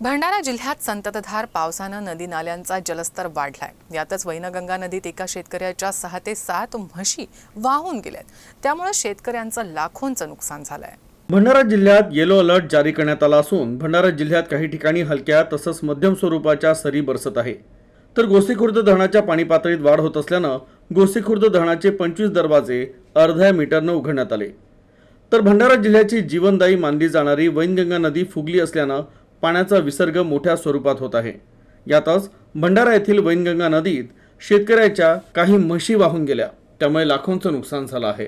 भंडारा जिल्ह्यात संततधार पावसानं नदी नाल्यांचा जलस्तर वाढलाय. यातच वैनगंगा नदीत एका शेतकऱ्याच्या सहा ते सात म्हशी वाहून गेल्यात. त्यामुळे शेतकऱ्यांचं लाखोंचं नुकसान झालंय. भंडारा जिल्ह्यात येलो अलर्ट जारी करण्यात आला असून भंडारा जिल्ह्यात काही ठिकाणी हलक्या तसंच मध्यम स्वरूपाच्या सरी बरसत आहे. तर गोसीखुर्द धरणाच्या पाणी पातळीत वाढ होत असल्यानं गोसीखुर्द धरणाचे पंचवीस दरवाजे अर्ध्या मीटरनं उघडण्यात आले. तर भंडारा जिल्ह्याची जीवनदायी मानली जाणारी वैनगंगा नदी फुगली असल्यानं पाण्याचा विसर्ग मोठ्या स्वरूपात होत आहे. यातच भंडारा येथील वैनगंगा नदीत शेतकऱ्याच्या काही म्हशी वाहून गेल्या. त्यामुळे लाखोंचं नुकसान झालं आहे.